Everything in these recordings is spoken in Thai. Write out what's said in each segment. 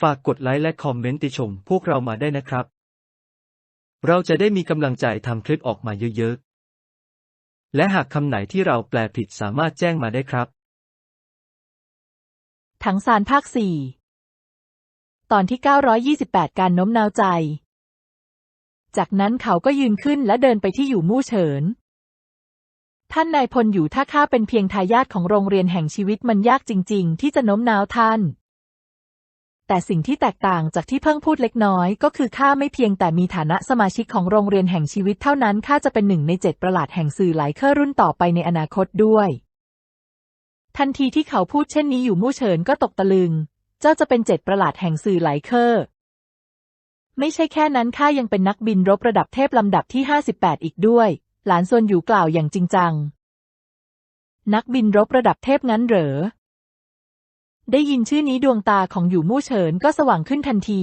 ฝากกดไลค์และคอมเมนต์ติชมพวกเรามาได้นะครับ เราจะได้มีกำลังใจทำคลิปออกมาเยอะๆ และหากคำไหนที่เราแปลผิดสามารถแจ้งมาได้ครับ ถังซานภาคสี่ตอนที่ 928 การโน้มน้าวใจ จากนั้นเขาก็ยืนขึ้นและเดินไปที่อยู่มู่เฉิน ท่านนายพลอยู่ถ้าข้าเป็นเพียงทายาทของโรงเรียนแห่งชีวิตมันยากจริง ๆ ที่จะโน้มน้าวท่าน แต่สิ่งที่แตกต่างจากที่เพิ่งพูดเล็กน้อย ก็คือข้าไม่เพียงแต่มีฐานะสมาชิกของโรงเรียนแห่งชีวิตเท่านั้นข้าจะเป็นหนึ่งในเจ็ดประหลาดแห่งสื่อหลายเครือรุ่นต่อไปในอนาคตด้วย ทันทีที่เขาพูดเช่นนี้อยู่มู่เฉินก็ตกตะลึง เจ้าจะเป็นเจ็ดประหลาดแห่งสื่อหลายเครือไม่ใช่แค่นั้นข้ายังเป็นนักบินรบระดับเทพลำดับที่ห้าสิบแปดอีกด้วย หลานซวนอยู่กล่าวอย่างจริงจัง นักบินรบระดับเทพงั้นเหรอ ได้ยินชื่อนี้ดวงตาของอยู่มู่เฉินก็สว่างขึ้นทันที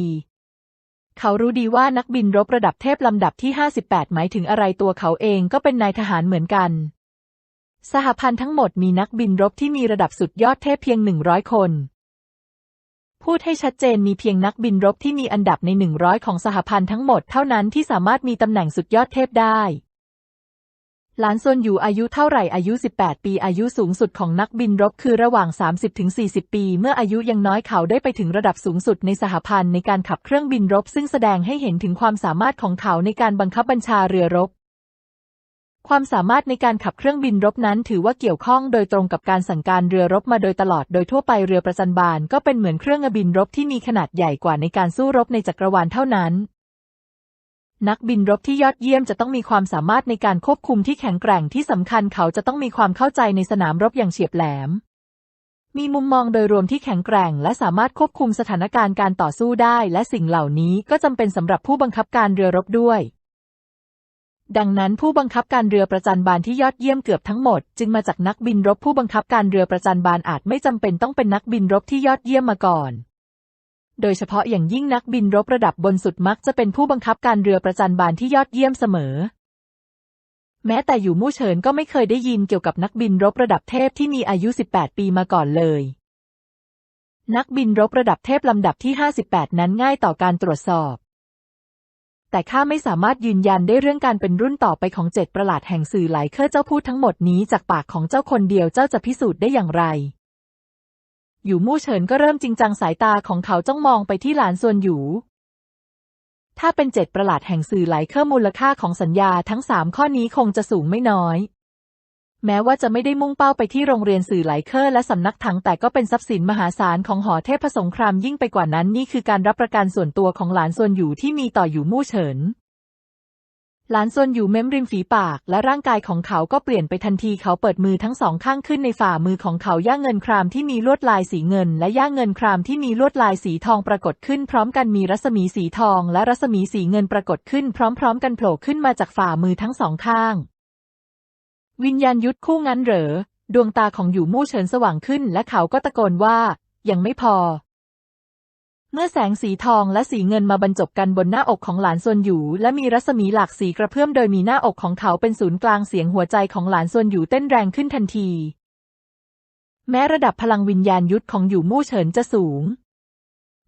เขารู้ดีว่านักบินรบระดับเทพลำดับที่ 58 หมายถึงอะไรตัวเขาเองก็เป็นนายทหารเหมือนกัน สหพันธ์ทั้งหมดมีนักบินรบที่มีระดับสุดยอดเทพเพียง 100 คน พูดให้ชัดเจนมีเพียงนักบินรบที่มีอันดับใน 100 ของสหพันธ์ทั้งหมดเท่านั้นที่สามารถมีตำแหน่งสุดยอดเทพได้ หลานซวนอยู่อายุเท่าไหร่อายุ 18 ปีอายุสูงสุดของนักบินรบคือระหว่าง 30-40 ปี เมื่ออายุยังน้อยเขาได้ไปถึงระดับสูงสุดในสหพันธ์ในการขับเครื่องบินรบ ซึ่งแสดงให้เห็นถึงความสามารถของเขาในการบังคับบัญชาเรือรบ ความสามารถในการขับเครื่องบินรบนั้น ถือว่าเกี่ยวข้องโดยตรงกับการสั่งการเรือรบมาโดยตลอดโดยทั่วไปเรือประจันบานก็เป็นเหมือนเครื่องบินรบที่มีขนาดใหญ่กว่าในการสู้รบในจักรวาลเท่านั้น นักบินรบที่ยอดเยี่ยมจะต้องมีความสามารถในการควบคุมที่แข็งแกร่งที่สำคัญเขาจะต้องมีความเข้าใจในสนามรบอย่างเฉียบแหลม มีมุมมองโดยรวมที่แข็งแกร่ง และสามารถควบคุมสถานการณ์การต่อสู้ได้ และสิ่งเหล่านี้ก็จำเป็นสำหรับผู้บังคับการเรือรบด้วย ดังนั้นผู้บังคับการเรือประจันบานที่ยอดเยี่ยมเกือบทั้งหมด จึงมาจากนักบินรบผู้บังคับการเรือประจันบานอาจไม่จำเป็นต้องเป็นนักบินรบที่ยอดเยี่ยมมาก่อน โดยเฉพาะอย่างยิ่งนักบินรบระดับบนสุดมักจะเป็นผู้บังคับการเรือประจันบานที่ยอดเยี่ยมเสมอ แม้แต่อยู่มู่เฉินก็ไม่เคยได้ยินเกี่ยวกับนักบินรบระดับเทพที่มีอายุ 18 ปีมาก่อนเลย นักบินรบระดับเทพลำดับที่ 58 นั้นง่ายต่อการตรวจสอบ แต่ข้าไม่สามารถยืนยันได้เรื่องการเป็นรุ่นต่อไปของเจ็ดประหลาดแห่งสื่อหลายเครือเจ้าพูดทั้งหมดนี้จากปากของเจ้าคนเดียวเจ้าจะพิสูจน์ได้อย่างไร อยู่มู่เฉินก็เริ่มจริงจังสายตาของเขาจ้องมองไปที่หลานส่วนอยู่ ถ้าเป็นเจ็ดประหลาดแห่งสื่อหลายเครื่อมูลค่าของสัญญาทั้งสามข้อนี้คงจะสูงไม่น้อย แม้ว่าจะไม่ได้มุ่งเป้าไปที่โรงเรียนสื่อหลายเครือและสำนักถังแต่ก็เป็นทรัพย์สินมหาศาลของหอเทพสงครามยิ่งไปกว่านั้นนี่คือการรับประกันส่วนตัวของหลานส่วนอยู่ที่มีต่ออยู่มู่เฉิน หลานส่วนอยู่เม้มริมฝีปาก และร่างกายของเขาก็เปลี่ยนไปทันทีเขาเปิดมือทั้งสองข้างขึ้นในฝ่ามือของเขาย่าเงินครามที่มีลวดลายสีเงิน และย่าเงินครามที่มีลวดลายสีทองปรากฏขึ้น พร้อมกันมีรัศมีสีทอง และรัศมีสีเงินปรากฏขึ้น พร้อม ๆ กันโผล่ขึ้นมาจากฝ่ามือทั้งสองข้าง วิญญาณยุทธคู่งั้นเหรอดวงตาของอยู่มู่เฉินสว่างขึ้น และเขาก็ตะโกนว่า ยังไม่พอ เมื่อแสงสีทองและสีเงินมาบรรจบกันบนหน้าอกของหลานซวนหยูและมีรัศมีหลากสีกระเพื่อมโดยมีหน้าอกของเขาเป็นศูนย์กลางเสียงหัวใจของหลานซวนหยูเต้นแรงขึ้นทันที แม้ระดับพลังวิญญาณยุทธของอยู่มู่เฉินจะสูง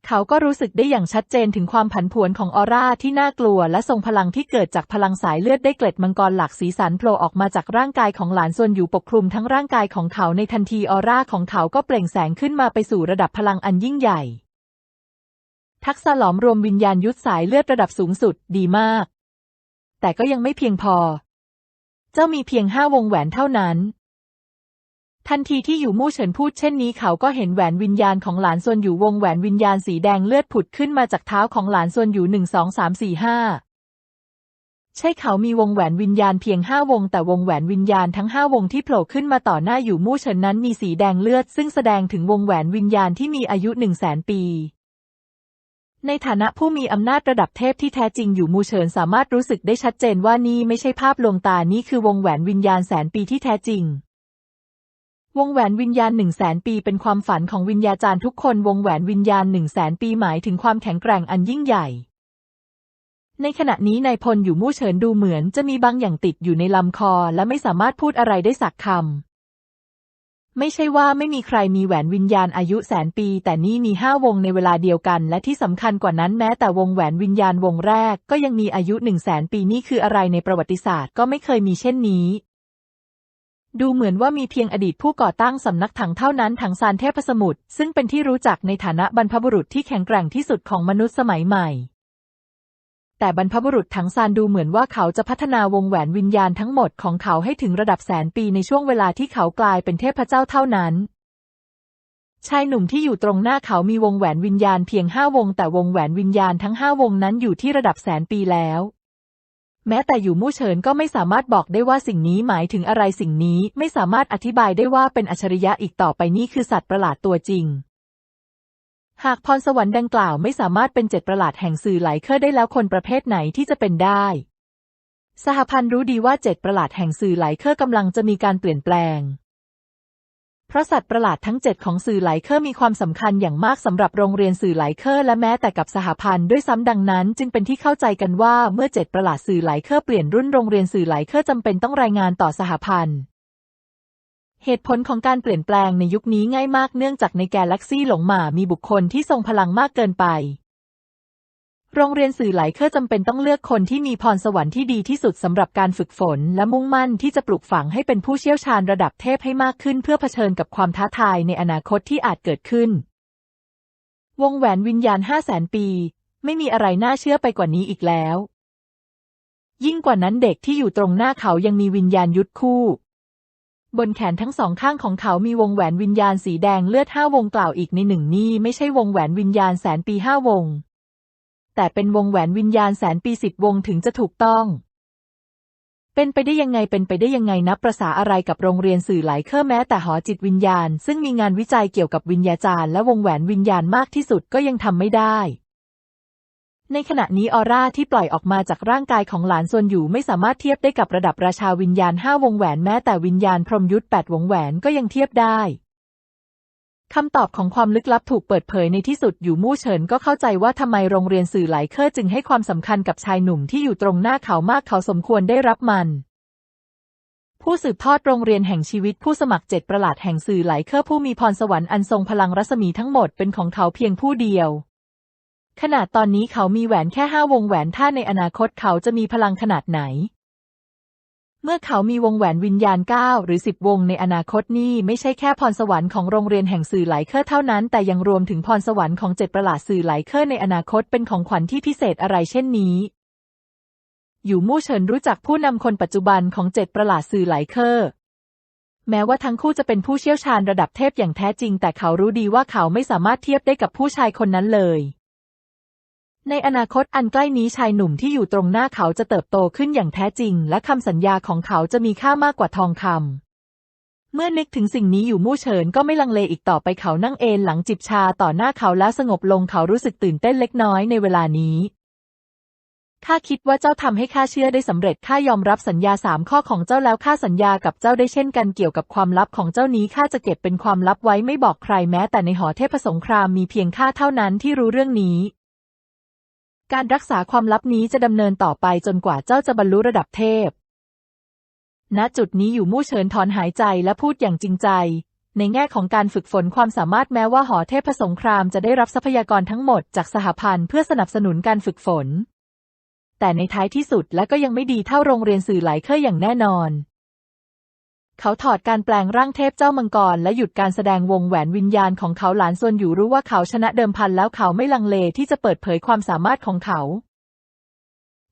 เขาก็รู้สึกได้อย่างชัดเจนถึงความผันผวนของออร่าที่น่ากลัวและทรงพลังที่เกิดจากพลังสายเลือดได้เกล็ดมังกรหลากสีสันโผล่ออกมาจากร่างกายของหลานซวนอยู่ปกคลุมทั้งร่างกายของเขาในทันทีออร่าของเขาก็เปล่งแสงขึ้นมาไปสู่ระดับพลังอันยิ่งใหญ่ ทักษะหลอมรวมวิญญาณยุทธสายเลือดระดับสูงสุดดีมาก แต่ก็ยังไม่เพียงพอ เจ้ามีเพียงห้าวงแหวนเท่านั้น ทันทีที่อยู่มู่เฉินพูดเช่นนี้เขาก็เห็นแหวนวิญญาณของหลานซวนอยู่วงแหวนวิญญาณสีแดงเลือดผุดขึ้นมาจากเท้าของหลานซวนอยู่หนึ่งสองสามสี่ห้าใช่เขามีวงแหวนวิญญาณเพียงห้าวงแต่วงแหวนวิญญาณทั้งห้าวงที่โผล่ขึ้นมาต่อหน้าอยู่มู่เฉินนั้นมีสีแดงเลือดซึ่งแสดงถึงวงแหวนวิญญาณที่มีอายุหนึ่งแสนปี ในฐานะผู้มีอำนาจระดับเทพที่แท้จริงอยู่มูเฉินสามารถรู้สึกได้ชัดเจนว่านี่ไม่ใช่ภาพลวงตานี่คือวงแหวนวิญญาณแสนปีที่แท้จริง วงแหวนวิญญาณหนึ่งแสนปีเป็นความฝันของวิญญาจารย์ทุกคนวงแหวนวิญญาณหนึ่งแสนปีหมายถึงความแข็งแกร่งอันยิ่งใหญ่ ในขณะนี้นายพลอยู่มู่เฉินดูเหมือนจะมีบางอย่างติดอยู่ในลำคอและไม่สามารถพูดอะไรได้สักคำ ไม่ใช่ว่าไม่มีใครมีแหวนวิญญาณอายุแสนปี แต่นี่มีห้าวงในเวลาเดียวกัน และที่สำคัญกว่านั้นแม้แต่วงแหวนวิญญาณวงแรก ก็ยังมีอายุหนึ่งแสนปีนี่คืออะไรในประวัติศาสตร์ก็ไม่เคยมีเช่นนี้ ดูเหมือนว่ามีเพียงอดีตผู้ก่อตั้งสำนักถังเท่านั้นถังซานเทพสมุทรซึ่งเป็นที่รู้จักในฐานะบรรพบุรุษที่แข็งแกร่งที่สุดของมนุษย์สมัยใหม่ แต่บรรพบุรุษถังซานดูเหมือนว่าเขาจะพัฒนาวงแหวนวิญญาณทั้งหมดของเขาให้ถึงระดับแสนปีในช่วงเวลาที่เขากลายเป็นเทพเจ้าเท่านั้น ชายหนุ่มที่อยู่ตรงหน้าเขามีวงแหวนวิญญาณเพียงห้าวง แต่วงแหวนวิญญาณทั้งห้าวงนั้นอยู่ที่ระดับแสนปีแล้วแม้แต่อยู่มู่เฉินก็ไม่สามารถบอกได้ว่าสิ่งนี้หมายถึงอะไรสิ่งนี้ไม่สามารถอธิบายได้ว่าเป็นอัจฉริยะอีกต่อไปนี่คือสัตว์ประหลาดตัวจริง หากพรสวรรค์ดังกล่าวไม่สามารถเป็นเจ็ดประหลาดแห่งสื่อไหลเคอร์ได้แล้วคนประเภทไหนที่จะเป็นได้ สหพันธ์รู้ดีว่าเจ็ดประหลาดแห่งสื่อไหลเคอร์กำลังจะมีการเปลี่ยนแปลง เพราะสัตว์ประหลาดทั้งเจ็ดของสื่อไหลเคอร์มีความสำคัญอย่างมากสำหรับโรงเรียนสื่อไหลเคอร์และแม้แต่กับสหพันธ์ด้วยซ้ำดังนั้น จึงเป็นที่เข้าใจกันว่าเมื่อเจ็ดประหลาดสื่อไหลเคอร์เปลี่ยนรุ่นโรงเรียนสื่อไหลเคอร์จำเป็นต้องรายงานต่อสหพันธ์ เหตุผลของการเปลี่ยนแปลงในยุคนี้ง่ายมากเนื่องจากในแกลเล็กซี่หลงหมามีบุคคลที่ทรงพลังมากเกินไป โรงเรียนสื่อหลายเคอร์จำเป็นต้องเลือกคนที่มีพรสวรรค์ที่ดีที่สุดสำหรับการฝึกฝน และมุ่งมั่นที่จะปลูกฝังให้เป็นผู้เชี่ยวชาญระดับเทพให้มากขึ้น เพื่อเผชิญกับความท้าทายในอนาคตที่อาจเกิดขึ้น วงแหวนวิญญาณห้าแสนปี ไม่มีอะไรน่าเชื่อไปกว่านี้อีกแล้ว ยิ่งกว่านั้นเด็กที่อยู่ตรงหน้าเขายังมีวิญญาณยุทธคู่ บนแขนทั้งสองข้างของเขามีวงแหวนวิญญาณสีแดงเลือดห้าวงกล่าวอีกในหนึ่งนี่ไม่ใช่วงแหวนวิญญาณแสนปีห้าวง แต่เป็นวงแหวนวิญญาณแสนปีสิบวงถึงจะถูกต้อง เป็นไปได้ยังไงเป็นไปได้ยังไงนับประษาอะไรกับโรงเรียนสื่อหลายเครือแม้แต่หอจิตวิญญาณ ซึ่งมีงานวิจัยเกี่ยวกับวิญญาจารและวงแหวนวิญญาณมากที่สุดก็ยังทำไม่ได้ ในขณะนี้ออร่าที่ปล่อยออกมาจากร่างกายของหลานส่วนอยู่ไม่สามารถเทียบได้กับระดับราชาวิญญาณห้าวงแหวนแม้แต่วิญญาณพรหมยุทธแปดวงแหวนก็ยังเทียบได้คำตอบของความลึกลับถูกเปิดเผยในที่สุดอยู่มู่เฉินก็เข้าใจว่าทำไมโรงเรียนสื่อหลายเคอร์จึงให้ความสำคัญกับชายหนุ่มที่อยู่ตรงหน้าเขามากเขาสมควรได้รับมัน ผู้สืบทอดโรงเรียนแห่งชีวิตผู้สมัครเจ็ดประหลาดแห่งสื่อหลายเคอร์ผู้มีพรสวรรค์อันทรงพลังรัศมีทั้งหมดเป็นของเขาเพียงผู้เดียว ขนาดตอนนี้เขามีแหวนแค่ห้าวงแหวนถ้าในอนาคตเขาจะมีพลังขนาดไหน เมื่อเขามีวงแหวนวิญญาณเก้าหรือสิบวงในอนาคตนี่ไม่ใช่แค่พรสวรรค์ของโรงเรียนแห่งสื่อหลายเคอร์เท่านั้น แต่ยังรวมถึงพรสวรรค์ของเจ็ดประหลาดสื่อหลายเคอร์ในอนาคตเป็นของขวัญที่พิเศษอะไรเช่นนี้อยู่มู่เฉินรู้จักผู้นำคนปัจจุบันของเจ็ดประหลาดสื่อหลายเคอร์แม้ว่าทั้งคู่จะเป็นผู้เชี่ยวชาญระดับเทพอย่างแท้จริง แต่เขารู้ดีว่าเขาไม่สามารถเทียบได้กับผู้ชายคนนั้นเลย ในอนาคตอันใกล้นี้ชายหนุ่มที่อยู่ตรงหน้าเขาจะเติบโตขึ้นอย่างแท้จริง และคำสัญญาของเขาจะมีค่ามากกว่าทองคำ เมื่อนึกถึงสิ่งนี้อยู่มู่เฉินก็ไม่ลังเลอีกต่อไปเขานั่งเอนหลังจิบชาต่อหน้าเขาแล้วสงบลงเขารู้สึกตื่นเต้นเล็กน้อยในเวลานี้ข้าคิดว่าเจ้าทำให้ข้าเชื่อได้สำเร็จข้ายอมรับสัญญาสามข้อของเจ้าแล้วข้าสัญญากับเจ้าได้เช่นกันเกี่ยวกับความลับของเจ้านี้ข้าจะเก็บเป็นความลับไว้ไม่บอกใครแม้แต่ในหอเทพสงครามมีเพียงข้าเท่านั้นที่รู้เรื่องนี้ การรักษาความลับนี้จะดำเนินต่อไปจนกว่าเจ้าจะบรรลุระดับเทพ ณ จุดนี้อยู่มู่เฉินถอนหายใจและพูดอย่างจริงใจ ในแง่ของการฝึกฝนความสามารถแม้ว่าหอเทพสงครามจะได้รับทรัพยากรทั้งหมดจากสหพันธ์เพื่อสนับสนุนการฝึกฝน แต่ในท้ายที่สุดและก็ยังไม่ดีเท่าโรงเรียนสื่อหลายเคอร์อย่างแน่นอน เขาถอดการแปลงร่างเทพเจ้ามังกร และหยุดการแสดงวงแหวนวิญญาณของเขาหลานส่วนอยู่รู้ว่าเขาชนะเดิมพันแล้วเขาไม่ลังเลที่จะเปิดเผยความสามารถของเขา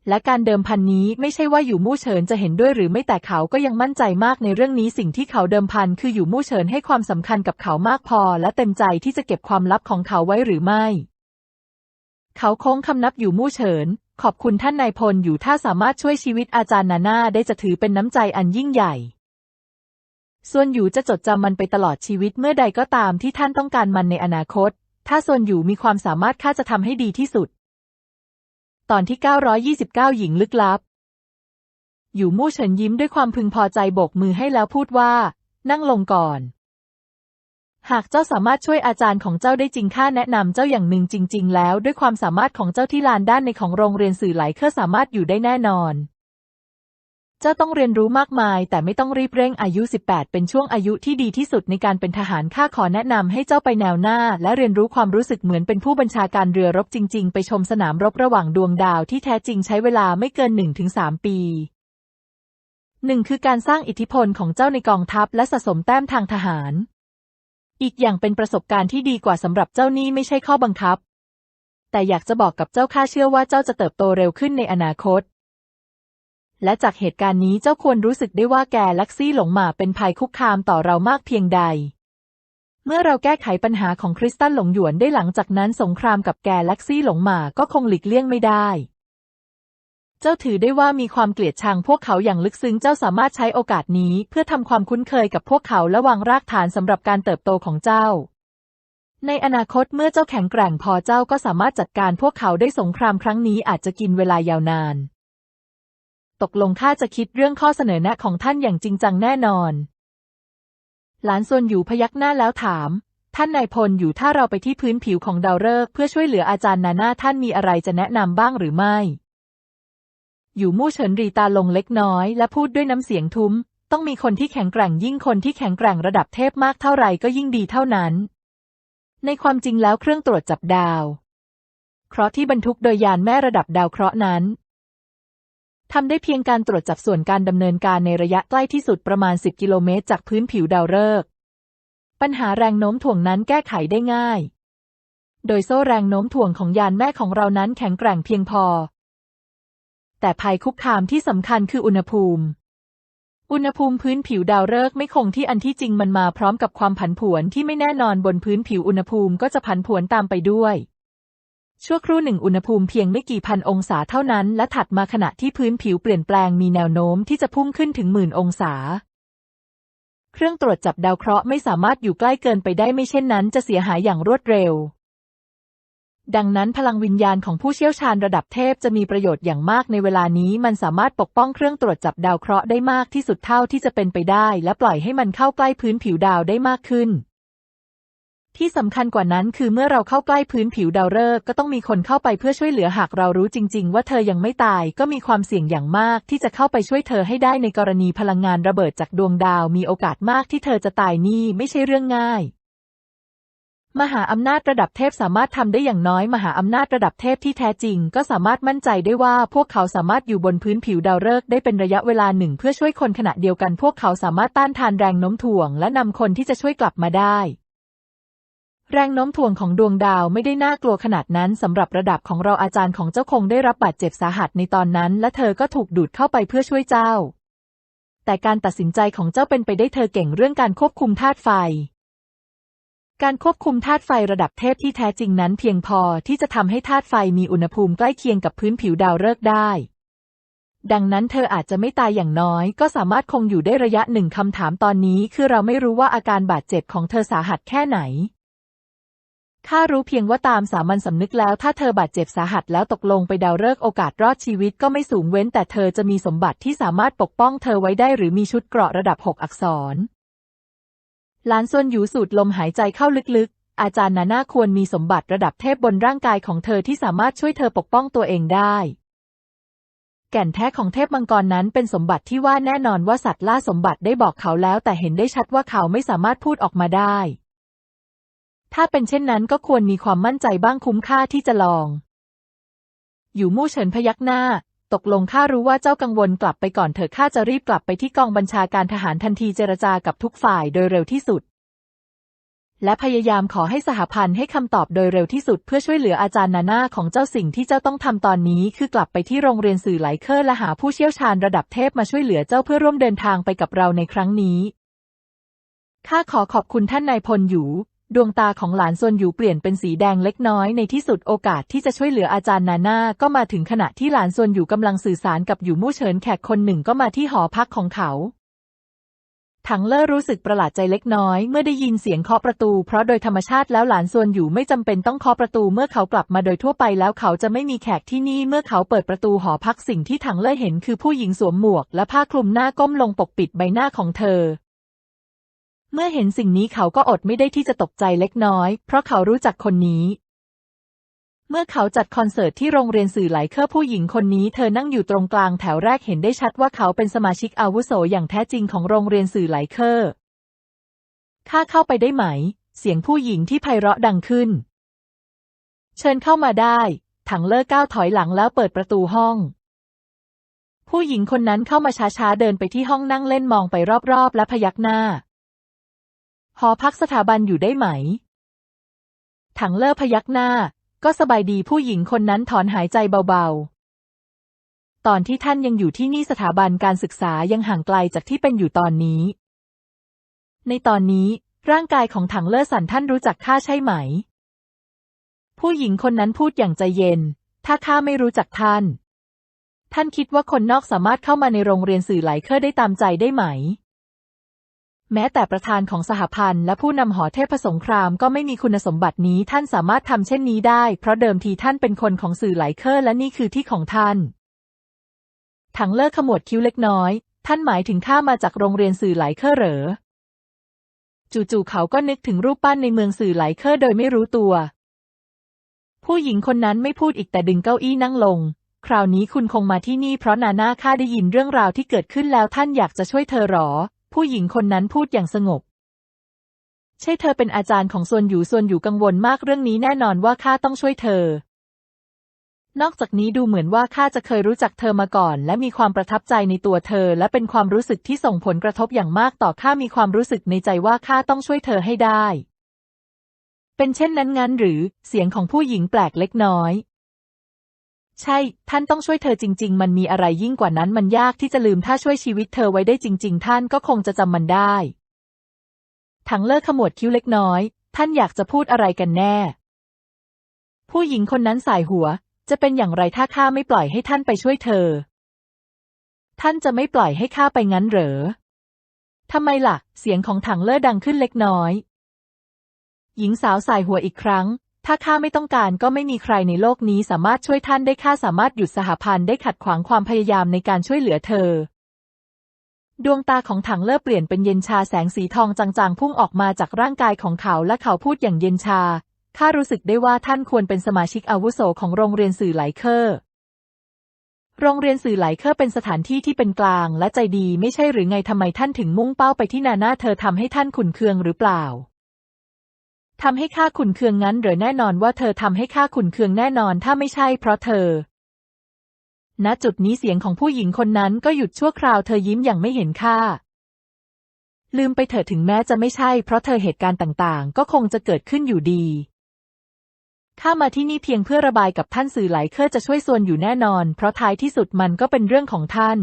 และการเดิมพันนี้ไม่ใช่ว่าอยู่มู่เฉินจะเห็นด้วยหรือไม่แต่เขาก็ยังมั่นใจมากในเรื่องนี้สิ่งที่เขาเดิมพันคืออยู่มู่เฉินให้ความสำคัญกับเขามากพอ และเต็มใจที่จะเก็บความลับของเขาไว้หรือไม่ เขาโค้งคำนับอยู่มู่เฉิน ขอบคุณท่านนายพลอยู่ถ้าสามารถช่วยชีวิตอาจารย์นาน่าได้จะถือเป็นน้ำใจอันยิ่งใหญ่ ส่วนอยู่จะจดจำมันไปตลอดชีวิตเมื่อใดก็ตามที่ท่านต้องการมันในอนาคต ถ้าส่วนอยู่มีความสามารถข้าจะทำให้ดีที่สุด ตอนที่ 929 หญิงลึกลับ อยู่มู่เฉินยิ้มด้วยความพึงพอใจโบกมือให้แล้วพูดว่า นั่งลงก่อน หากเจ้าสามารถช่วยอาจารย์ของเจ้าได้จริงข้าแนะนำเจ้าอย่างหนึ่งจริง ๆ แล้ว ด้วยความสามารถของเจ้าที่ลานด้านในของโรงเรียนสื่อไหลเคอร์สามารถอยู่ได้แน่นอน เจ้าต้องเรียนรู้มากมาย แต่ไม่ต้องรีบเร่งอายุ 18 เป็นช่วงอายุที่ดีที่สุดในการเป็นทหารข้าขอแนะนำให้เจ้าไปแนวหน้า และเรียนรู้ความรู้สึกเหมือนเป็นผู้บัญชาการเรือรบจริง ๆ ไปชมสนามรบระหว่างดวงดาวที่แท้จริงใช้เวลาไม่เกิน 1-3 ปีหนึ่งคือการสร้างอิทธิพลของเจ้าในกองทัพและสะสมแต้มทางทหาร อีกอย่างเป็นประสบการณ์ที่ดีกว่าสำหรับเจ้านี่ไม่ใช่ข้อบังคับ แต่อยากจะบอกกับเจ้าข้าเชื่อว่าเจ้าจะเติบโตเร็วขึ้นในอนาคต และจากเหตุการณ์นี้เจ้าควรรู้สึกได้ว่าแกลักซี่หลงหมาเป็นภัยคุกคามต่อเรามากเพียงใด เมื่อเราแก้ไขปัญหาของคริสตัลหลงหยวนได้หลังจากนั้นสงครามกับแกลักซี่หลงหมาก็คงหลีกเลี่ยงไม่ได้ เจ้าถือได้ว่ามีความเกลียดชังพวกเขาอย่างลึกซึ้งเจ้าสามารถใช้โอกาสนี้เพื่อทำความคุ้นเคยกับพวกเขาและวางรากฐานสำหรับการเติบโตของเจ้าในอนาคตเมื่อเจ้าแข็งแกร่งพอเจ้าก็สามารถจัดการพวกเขาได้สงครามครั้งนี้อาจจะกินเวลายาวนาน ตกลงข้าจะคิดเรื่องข้อเสนอแนะของท่านอย่างจริงจังแน่นอน หลานส่วนอยู่พยักหน้าแล้วถาม ท่านนายพลอยู่ถ้าเราไปที่พื้นผิวของดาวฤกษ์เพื่อช่วยเหลืออาจารย์นาน่าท่านมีอะไรจะแนะนำบ้างหรือไม่ อยู่มู่เฉินรีตาลงเล็กน้อยและพูดด้วยน้ำเสียงทุ้ม ต้องมีคนที่แข็งแกร่งยิ่งคนที่แข็งแกร่งระดับเทพมากเท่าไหร่ก็ยิ่งดีเท่านั้น ในความจริงแล้วเครื่องตรวจจับดาว เคราะห์ที่บรรทุกโดยยานแม่ระดับดาวเคราะห์นั้น ทำได้เพียงการตรวจจับส่วนการดำเนินการในระยะใกล้ที่สุดประมาณ 10 กิโลเมตรจากพื้นผิวดาวฤกษ์ปัญหาแรงโน้มถ่วงนั้นแก้ไขได้ง่าย โดยโซ่แรงโน้มถ่วงของยานแม่ของเรานั้นแข็งแกร่งเพียงพอ แต่ภัยคุกคามที่สำคัญคืออุณหภูมิ อุณหภูมิพื้นผิวดาวฤกษ์ไม่คงที่อันที่จริงมันมาพร้อมกับความผันผวนที่ไม่แน่นอนบนพื้นผิวอุณหภูมิก็จะผันผวนตามไปด้วย ชั่วครู่หนึ่งอุณหภูมิเพียงไม่กี่พันองศาเท่านั้น และถัดมาขณะที่พื้นผิวเปลี่ยนแปลงมีแนวโน้มที่จะพุ่งขึ้นถึงหมื่นองศา เครื่องตรวจจับดาวเคราะห์ไม่สามารถอยู่ใกล้เกินไปได้ไม่เช่นนั้นจะเสียหายอย่างรวดเร็ว ดังนั้นพลังวิญญาณของผู้เชี่ยวชาญระดับเทพจะมีประโยชน์อย่างมากในเวลานี้ มันสามารถปกป้องเครื่องตรวจจับดาวเคราะห์ได้มากที่สุดเท่าที่จะเป็นไปได้ และปล่อยให้มันเข้าใกล้พื้นผิวดาวได้มากขึ้น ที่สำคัญกว่านั้นคือเมื่อเราเข้าใกล้พื้นผิวดาวฤกษ์ก็ต้องมีคนเข้าไปเพื่อช่วยเหลือหากเรารู้จริง ๆ ว่าเธอยังไม่ตายก็มีความเสี่ยงอย่างมาก ที่จะเข้าไปช่วยเธอให้ได้ในกรณีพลังงานระเบิดจากดวงดาว มีโอกาสมากที่เธอจะตายนี่ไม่ใช่เรื่องง่าย มหาอำนาจระดับเทพสามารถทำได้อย่างน้อย มหาอำนาจระดับเทพที่แท้จริง ก็สามารถมั่นใจได้ว่าพวกเขาสามารถอยู่บนพื้นผิวดาวฤกษ์ได้เป็นระยะเวลาหนึ่งเพื่อช่วยคนขณะเดียวกัน พวกเขาสามารถต้านทานแรงโน้มถ่วง และนำคนที่จะช่วยกลับมาได้ แรงโน้มถ่วงของดวงดาวไม่ได้น่ากลัวขนาดนั้นสำหรับระดับของเราอาจารย์ของเจ้าคงได้รับบาดเจ็บสาหัสในตอนนั้น และเธอก็ถูกดูดเข้าไปเพื่อช่วยเจ้า แต่การตัดสินใจของเจ้าเป็นไปได้เธอเก่งเรื่องการควบคุมธาตุไฟ การควบคุมธาตุไฟระดับเทพที่แท้จริงนั้นเพียงพอที่จะทำให้ธาตุไฟมีอุณหภูมิใกล้เคียงกับพื้นผิวดาวฤกษ์ได้ ดังนั้นเธออาจจะไม่ตายอย่างน้อย ก็สามารถคงอยู่ได้ระยะหนึ่งคำถามตอนนี้ คือเราไม่รู้ว่าอาการบาดเจ็บของเธอสาหัสแค่ไหน ข้ารู้เพียงว่าตามสามัญสำนึกแล้ว ถ้าเธอบาดเจ็บสาหัสแล้วตกลงไปดาวฤกษ์โอกาสรอดชีวิตก็ไม่สูงเว้น แต่เธอจะมีสมบัติที่สามารถปกป้องเธอไว้ได้หรือมีชุดเกราะระดับหกอักษรหลานซวนหยูสูดลมหายใจเข้าลึกๆ อาจารย์นาน่าควรมีสมบัติระดับเทพบนร่างกายของเธอที่สามารถช่วยเธอปกป้องตัวเองได้ แก่นแท้ของเทพมังกรนั้นเป็นสมบัติที่ว่าแน่นอนว่าสัตว์ล่าสมบัติได้บอกเขาแล้ว แต่เห็นได้ชัดว่าเขาไม่สามารถพูดออกมาได้ ถ้าเป็นเช่นนั้นก็ควรมีความมั่นใจบ้างคุ้มค่าที่จะลอง อยู่มู่เฉินพยักหน้า ตกลงข้ารู้ว่าเจ้ากังวลกลับไปก่อนเถอะข้าจะรีบกลับไปที่กองบัญชาการทหารทันทีเจรจากับทุกฝ่ายโดยเร็วที่สุด และพยายามขอให้สหพันธ์ให้คำตอบโดยเร็วที่สุดเพื่อช่วยเหลืออาจารย์นาน่าของเจ้าสิ่งที่เจ้าต้องทำตอนนี้ คือกลับไปที่โรงเรียนสื่อไหลเคอร์และหาผู้เชี่ยวชาญระดับเทพมาช่วยเหลือเจ้าเพื่อร่วมเดินทางไปกับเราในครั้งนี้ข้าขอขอบคุณท่านนายพลหยู ดวงตาของหลานซวนหยูเปลี่ยนเป็นสีแดงเล็กน้อยในที่สุดโอกาสที่จะช่วยเหลืออาจารย์นาน่าก็มาถึงขณะที่หลานซวนหยูกำลังสื่อสารกับหยูมู่เฉินแขกคนหนึ่งก็มาที่หอพักของเขาถังเล่อรู้สึกประหลาดใจเล็กน้อยเมื่อได้ยินเสียงเคาะประตู เพราะโดยธรรมชาติแล้วหลานซวนหยูไม่จำเป็นต้องเคาะประตูเมื่อเขากลับมาโดยทั่วไปแล้วเขาจะไม่มีแขกที่นี่เมื่อเขาเปิดประตูหอพักสิ่งที่ถังเล่อเห็นคือผู้หญิงสวมหมวกและผ้าคลุมหน้าก้มลงปกปิดใบหน้าของเธอ เมื่อเห็นสิ่งนี้เขาก็อดไม่ได้ที่จะตกใจเล็กน้อย เพราะเขารู้จักคนนี้ เมื่อเขาจัดคอนเสิร์ตที่โรงเรียนสื่อไหลเคอร์ผู้หญิงคนนี้เธอนั่งอยู่ตรงกลางแถวแรกเห็นได้ชัดว่าเขาเป็นสมาชิกอาวุโสอย่างแท้จริงของโรงเรียนสื่อไหลเคอร์ข้าเข้าไปได้ไหม เสียงผู้หญิงที่ไพเราะดังขึ้น เชิญเข้ามาได้ ถังเลอร์ก้าวถอยหลังแล้วเปิดประตูห้องผู้หญิงคนนั้นเข้ามาช้าๆ เดินไปที่ห้องนั่งเล่นมองไปรอบๆ และพยักหน้า หอพักสถาบันอยู่ได้ไหม ถังเลอพยักหน้า ก็สบายดีผู้หญิงคนนั้นถอนหายใจเบาๆ ตอนที่ท่านยังอยู่ที่นี่สถาบันการศึกษายังห่างไกลจากที่เป็นอยู่ตอนนี้ ในตอนนี้ร่างกายของถังเลอสันท่านรู้จักข้าใช่ไหม ผู้หญิงคนนั้นพูดอย่างใจเย็น ถ้าข้าไม่รู้จักท่าน ท่านคิดว่าคนนอกสามารถเข้ามาในโรงเรียนสื่อไหลเคอร์ได้ตามใจได้ไหม แม้แต่ประธานของสหพันธ์และผู้นำหอเทพสงครามก็ไม่มีคุณสมบัตินี้ท่านสามารถทำเช่นนี้ได้ เพราะเดิมทีท่านเป็นคนของสื่อไหลเคอร์และนี่คือที่ของท่าน ถังเลิกขมวดคิ้วเล็กน้อย ท่านหมายถึงข้ามาจากโรงเรียนสื่อไหลเคอร์เหรอ จู่ๆเขาก็นึกถึงรูปปั้นในเมืองสื่อไหลเคอร์โดยไม่รู้ตัว ผู้หญิงคนนั้นไม่พูดอีกแต่ดึงเก้าอี้นั่งลง คราวนี้คุณคงมาที่นี่เพราะนาน่าข้าได้ยินเรื่องราวที่เกิดขึ้นแล้วท่านอยากจะช่วยเธอหรอ ผู้หญิงคนนั้นพูดอย่างสงบ ใช่เธอเป็นอาจารย์ของส่วนอยู่ส่วนอยู่กังวลมากเรื่องนี้แน่นอนว่าข้าต้องช่วยเธอ นอกจากนี้ดูเหมือนว่าข้าจะเคยรู้จักเธอมาก่อน และมีความประทับใจในตัวเธอ และเป็นความรู้สึกที่ส่งผลกระทบอย่างมากต่อข้ามีความรู้สึกในใจว่าข้าต้องช่วยเธอให้ได้ เป็นเช่นนั้นงั้นหรือ เสียงของผู้หญิงแปลกเล็กน้อย ใช่ ท่านต้องช่วยเธอจริง ๆ มันมีอะไรยิ่งกว่านั้นมันยากที่จะลืมถ้าช่วยชีวิตเธอไว้ได้จริง ๆ ท่านก็คงจะจำมันได้ถังเลิกขมวดคิ้วเล็กน้อย ท่านอยากจะพูดอะไรกันแน่ ผู้หญิงคนนั้นสายหัว จะเป็นอย่างไรถ้าข้าไม่ปล่อยให้ท่านไปช่วยเธอ ท่านจะไม่ปล่อยให้ข้าไปงั้นเหรอทำไมล่ะ เสียงของถังเลิศดังขึ้นเล็กน้อย หญิงสาวสายหัวอีกครั้ง ถ้าข้าไม่ต้องการก็ไม่มีใครในโลกนี้สามารถช่วยท่านได้ข้าสามารถหยุดสหพันธ์ได้ขัดขวางความพยายามในการช่วยเหลือเธอ ดวงตาของถังเลิศเปลี่ยนเป็นเย็นชาแสงสีทองจางๆ พุ่งออกมาจากร่างกายของเขาและเขาพูดอย่างเย็นชา ข้ารู้สึกได้ว่าท่านควรเป็นสมาชิกอาวุโสของโรงเรียนสื่อไหลเคอร์โรงเรียนสื่อไหลเคอร์เป็นสถานที่ที่เป็นกลางและใจดีไม่ใช่หรือไงทำไมท่านถึงมุ่งเป้าไปที่นาน่าเธอทำให้ท่านขุนเคืองหรือเปล่า ทำให้ข้าขุนเคืองงั้นหรือแน่นอนว่าเธอทำให้ข้าขุนเคืองแน่นอนถ้าไม่ใช่เพราะเธอ ณ จุดนี้เสียงของผู้หญิงคนนั้นก็หยุดชั่วคราวเธอยิ้มอย่างไม่เห็นค่า ลืมไปเถอะถึงแม้จะไม่ใช่เพราะเธอเหตุการณ์ต่างๆ ก็คงจะเกิดขึ้นอยู่ดีข้ามาที่นี่เพียงเพื่อระบายกับท่านสื่อไหลเคอร์จะช่วยส่วนอยู่แน่นอน เพราะท้ายที่สุดมันก็เป็นเรื่องของท่าน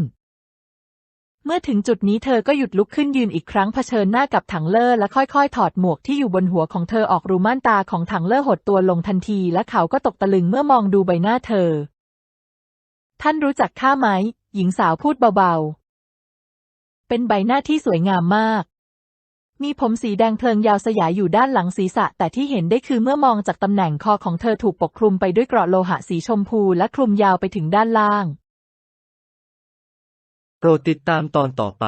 เมื่อถึงจุดนี้เธอก็หยุดลุกขึ้นยืนอีกครั้งเผชิญหน้ากับถังเลอร์และค่อยๆ ถอดหมวกที่อยู่บนหัวของเธอออกรูม่านตาของถังเลอร์หดตัวลงทันทีและเขาก็ตกตะลึงเมื่อมองดูใบหน้าเธอ ท่านรู้จักข้าไหม หญิงสาวพูดเบาๆ เป็นใบหน้าที่สวยงามมาก มีผมสีแดงเพลิงยาวสยายอยู่ด้านหลังศีรษะ แต่ที่เห็นได้คือเมื่อมองจากตำแหน่งคอของเธอถูกปกคลุมไปด้วยเกราะโลหะสีชมพูและคลุมยาวไปถึงด้านล่าง โปรดติดตามตอนต่อไป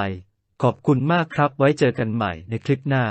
ขอบคุณมากครับไว้เจอกันใหม่ในคลิปหน้า